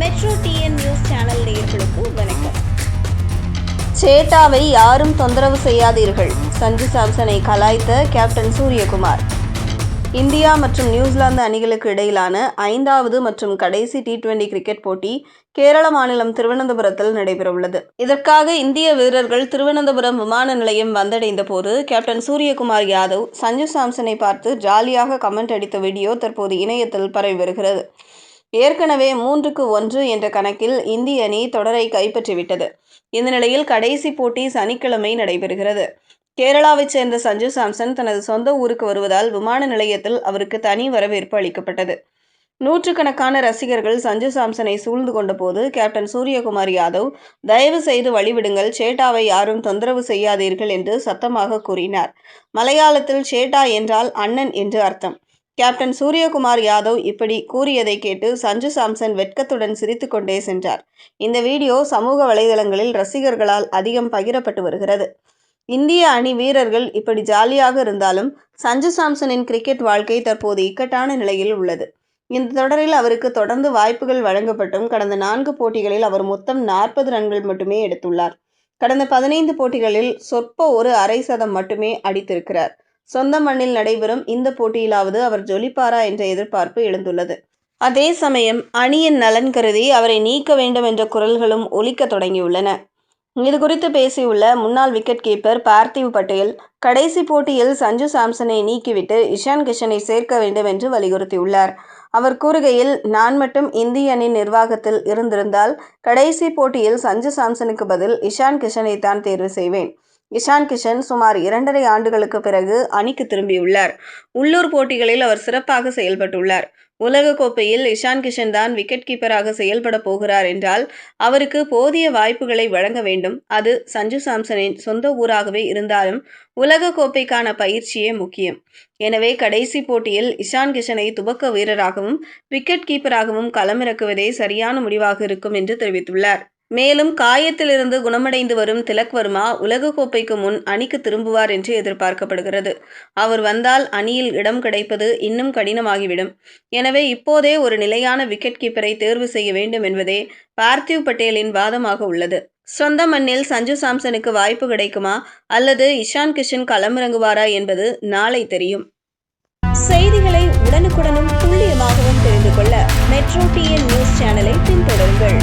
Metro TN news channel நேயர்களுக்கு வணக்கம். சேட்டாவை யாரும் தொந்தரவு செய்யாதீர்கள். சஞ்சு சாம்சனை கலாய்த்த கேப்டன் சூரியகுமார். இந்தியா மற்றும் நியூசிலாந்து அணிகளுக்கு இடையிலான ஐந்தாவது மற்றும் கடைசி டி டுவெண்டி கிரிக்கெட் போட்டி கேரள மாநிலம் திருவனந்தபுரத்தில் நடைபெறவுள்ளது. இதற்காக இந்திய வீரர்கள் திருவனந்தபுரம் விமான நிலையம் வந்தடைந்த போது கேப்டன் சூரியகுமார் யாதவ் சஞ்சு சாம்சனை பார்த்து ஜாலியாக கமெண்ட் அடித்த வீடியோ தற்போது இணையத்தில் பரவி வருகிறது. ஏற்கனவே மூன்றுக்கு ஒன்று என்ற கணக்கில் இந்திய அணி தொடரை கைப்பற்றிவிட்டது. இந்த நிலையில் கடைசி போட்டி சனிக்கிழமை நடைபெறுகிறது. கேரளாவைச் சேர்ந்த சஞ்சு சாம்சன் தனது சொந்த ஊருக்கு வருவதால் விமான நிலையத்தில் அவருக்கு தனி வரவேற்பு அளிக்கப்பட்டது. நூற்றுக்கணக்கான ரசிகர்கள் சஞ்சு சாம்சனை சூழ்ந்து கொண்டபோது கேப்டன் சூரியகுமார் யாதவ் தயவு செய்து வழிவிடுங்கள் சேட்டாவை யாரும் தொந்தரவு செய்யாதீர்கள் என்று சத்தமாக கூறினார். மலையாளத்தில் சேட்டா என்றால் அண்ணன் என்று அர்த்தம். கேப்டன் சூரியகுமார் யாதவ் இப்படி கூறியதை கேட்டு சஞ்சு சாம்சன் வெட்கத்துடன் சிரித்துக்கொண்டே சென்றார். இந்த வீடியோ சமூக வலைதளங்களில் ரசிகர்களால் அதிகம் பகிரப்பட்டு வருகிறது. இந்திய அணி வீரர்கள் இப்படி ஜாலியாக இருந்தாலும் சஞ்சு சாம்சனின் கிரிக்கெட் வாழ்க்கை தற்போது இக்கட்டான நிலையில் உள்ளது. இந்த தொடரில் அவருக்கு தொடர்ந்து வாய்ப்புகள் வழங்கப்பட்டும் கடந்த நான்கு போட்டிகளில் அவர் மொத்தம் நாற்பது ரன்கள் மட்டுமே எடுத்துள்ளார். கடந்த பதினைந்து போட்டிகளில் சொற்ப ஒரு அரை சதம் மட்டுமே அடித்திருக்கிறார். சொந்த மண்ணில் நடைபெறும் இந்த போட்டியிலாவது அவர் ஜொலிப்பாரா என்ற எதிர்பார்ப்பு எழுந்துள்ளது. அதே சமயம் அணியின் நலன் கருதி அவரை நீக்க வேண்டும் என்ற குரல்களும் ஒலிக்க தொடங்கியுள்ளன. இது குறித்து பேசியுள்ள முன்னாள் விக்கெட் கீப்பர் பார்த்திவ் பட்டேல் கடைசி போட்டியில் சஞ்சு சாம்சனை நீக்கிவிட்டு இஷான் கிஷனை சேர்க்க வேண்டும் என்று வலியுறுத்தியுள்ளார். அவர் கூறுகையில் நான் மட்டும் இந்திய அணி நிர்வாகத்தில் இருந்திருந்தால் கடைசி போட்டியில் சஞ்சு சாம்சனுக்கு பதில் இஷான் கிஷனை தான் தேர்வு செய்வேன். இஷான் கிஷன் சுமார் இரண்டரை ஆண்டுகளுக்கு பிறகு அணிக்கு திரும்பியுள்ளார். உள்ளூர் போட்டிகளில் அவர் சிறப்பாக செயல்பட்டுள்ளார். உலகக்கோப்பையில் இஷான் கிஷன் தான் விக்கெட் கீப்பராக செயல்பட போகிறார் என்றால் அவருக்கு போதிய வாய்ப்புகளை வழங்க வேண்டும். அது சஞ்சு சாம்சனின் சொந்த ஊராகவே இருந்தாலும் உலகக்கோப்பைக்கான பயிற்சியே முக்கியம். எனவே கடைசி போட்டியில் இஷான் கிஷனை துவக்க வீரராகவும் விக்கெட் கீப்பராகவும் களமிறக்குவதே சரியான முடிவாக இருக்கும் என்று தெரிவித்துள்ளார். மேலும் காயத்திலிருந்து குணமடைந்து வரும் திலக் வர்மா உலகக்கோப்பைக்கு முன் அணிக்கு திரும்புவார் என்று எதிர்பார்க்கப்படுகிறது. அவர் வந்தால் அணியில் இடம் கிடைப்பது இன்னும் கடினமாகிவிடும். எனவே இப்போதே ஒரு நிலையான விக்கெட் கீப்பரை தேர்வு செய்ய வேண்டும் என்பதே பார்த்திவ் பட்டேலின் வாதமாக உள்ளது. சொந்த மண்ணில் சஞ்சு சாம்சனுக்கு வாய்ப்பு கிடைக்குமா? அல்லது இஷான் கிஷன் களமிறங்குவாரா என்பது நாளை தெரியும். செய்திகளை உடனுக்குடனும் துல்லியமாகவும் தெரிந்து கொள்ள மெட்ரோ டிஎன் நியூஸ் சேனலை பின்தொடருங்கள்.